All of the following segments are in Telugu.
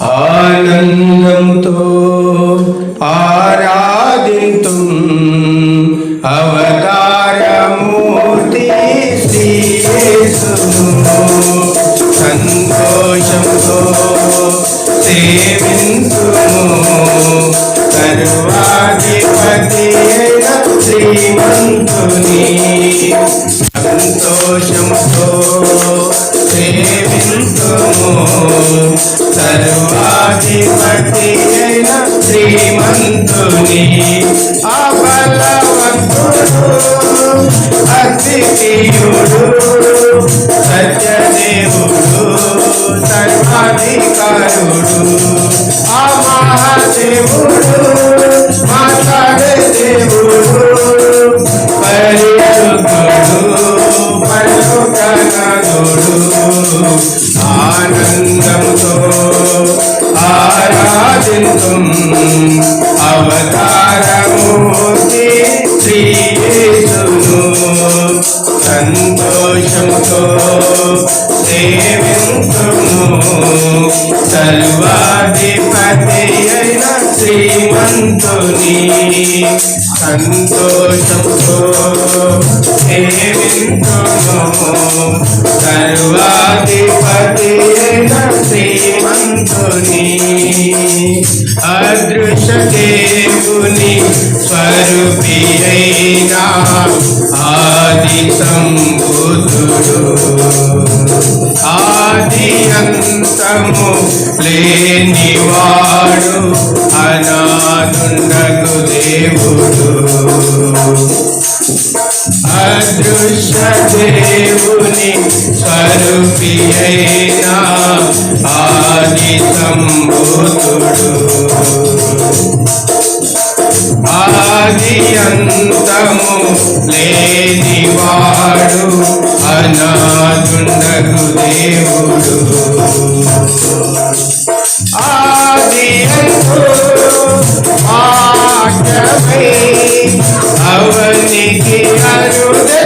ఆనందంతో ఆరాధింతు అవతారమూర్తి సంతోషంతో సేవింతుము సర్వాధిపతి శ్రీమంతుని. సంతోషంతో సేవింతుము సర్వాధిపతి అయిన శ్రీమంతుని ఆ బలవంతుడు అతిథియుడు సత్యదేవుడు సర్వాధికారుడు ఆ మహాదేవుడు మాట్లాడే దేవుడు పరిశుద్ధుడు పరలోకనాథుడు ఆనందంతో ఆరాధింతు అవతారమూర్తి శ్రీయేసును సంతోషంతో సేవింతుము సర్వాధిపతి అయిన శ్రీమంతుని. సంతోషంతో సర్వాధిపతి శ్రీమంతుని అదృశ్య దేవుని స్వరూపి అయినా ఆది సంబుధుడు ఆది అంతము లేనివాడు అనాదుండగు దేవుడు అదృశ్య దేవుని స్వరూపి అయినా ఆది సంబుధుడు ఆది అంతము లేని వాడు అనాదుండగు దేవుడు ఆది అంతు Avanike Arune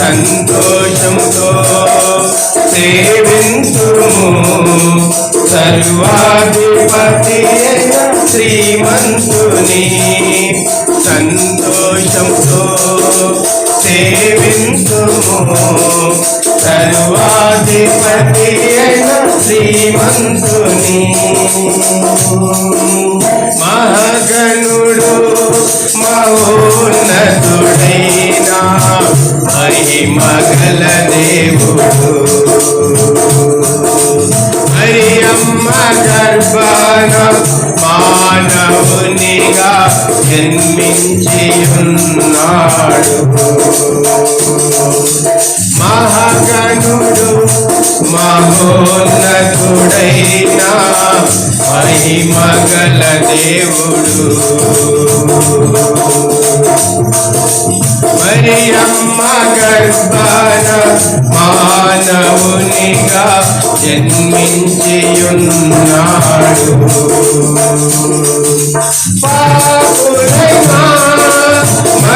సంతోషంతో సేవించుము. సర్వాధిపతి శ్రీమంతుని సంతోషంతో సేవింతుము సర్వాధిపతి అయిన శ్రీమంతుని మహగనుడు మహోన్నతుడైన మహిమగల దేవుడు మరి అమ్మ గర్భాన మానవునిగా జన్మించి ఉన్నాడు గణుడు మహోన్నతుడైనా మహిమగల దేవుడు మరి అమ్మ గర్భాన మానవునిగా జన్మించి ఉన్నాడు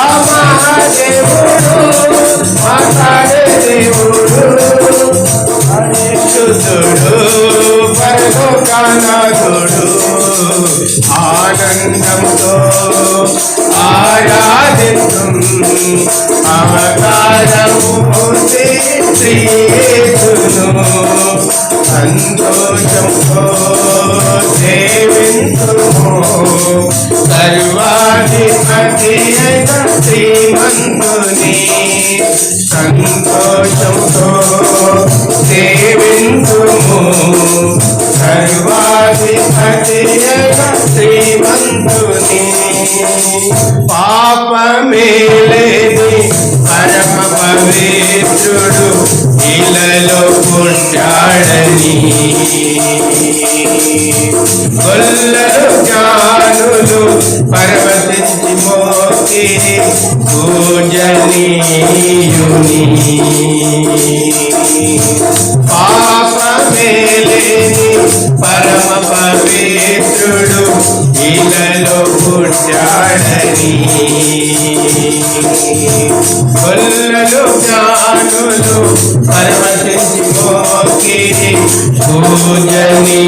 అమహాదేవుడు మాట్లాడే దేవుడు అనిశుద్ధుడు పరలోకానాథుడు ఆనందంతో ఆరాధితం ఆకారము సర్వాధిపతి శ్రీమంతుని సంతోషంతో సేవింతుము సర్వాధిపతి శ్రీమంతుని పాపమేలేని పరమ పవిత్రుడు ఇలలో పుణ్యాడని. గొల్లలు జ్ఞానులు పాపమేలేని పరమ పవిత్రుడు ఇలలో పుట్టాడని. కొల్లలు జ్ఞానులు పరమశించి మోకి పూజనీయుని.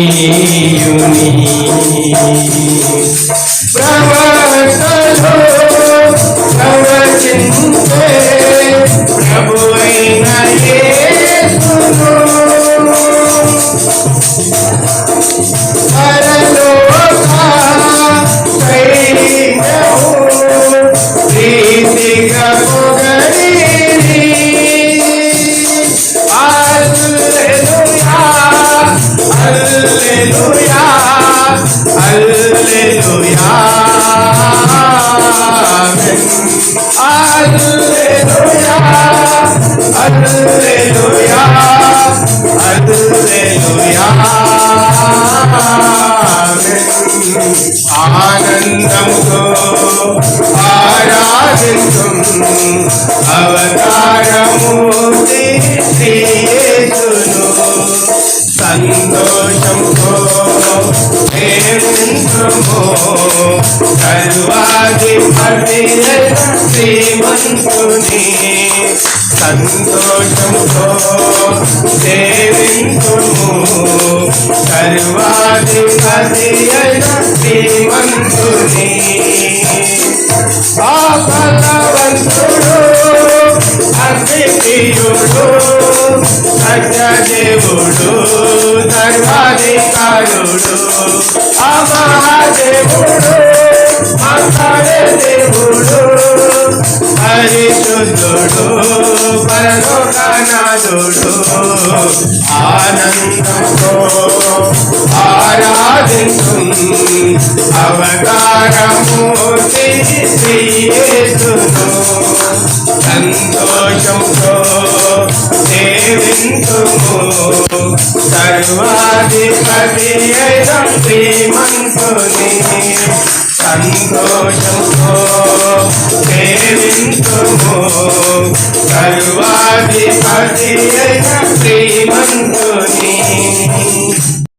శ్రీమంతుని ఆపదవంతుడు అద్వితీయుడు సత్యదేవుడు సర్వాధికారుడు ఆ మహాదేవుడు మాట్లాడే దేవుడు పరిశుద్ధుడు పరలోకనాథుడు. ఆనందంతో ఆరాధించు అవతారమూర్తి శ్రీయేసును. సంతోషంతో సేవించుము. సర్వాధిపతి అయిన శ్రీమంతుని. సంతోషంతో సేవించుము సర్వాధిపతి అయిన శ్రీమంతుని.